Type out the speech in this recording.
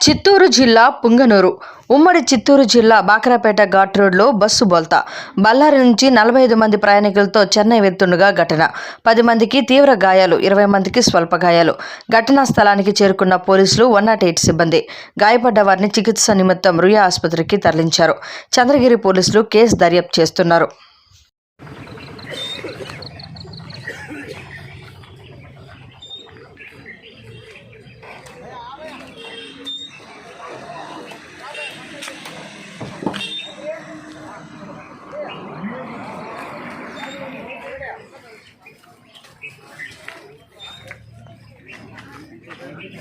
చిత్తూరు జిల్లా పుంగనూరు. ఉమ్మడి చిత్తూరు జిల్లా బాకరాపేట ఘాట్ రోడ్లో బస్సు బోల్తా. బళ్ళారి నుంచి నలభై ఐదు మంది ప్రయాణికులతో చెన్నై వెళ్తుండగా ఘటన. పది మందికి తీవ్ర గాయాలు ఇరవై మందికి స్వల్ప గాయాలు. ఘటనా స్థలానికి చేరుకున్న పోలీసులు వన్ నాట్ ఎయిట్ సిబ్బంది. గాయపడ్డ వారిని చికిత్స నిమిత్తం రుయా ఆసుపత్రికి తరలించారు. చంద్రగిరి పోలీసులు కేసు దర్యాప్తు చేస్తున్నారు.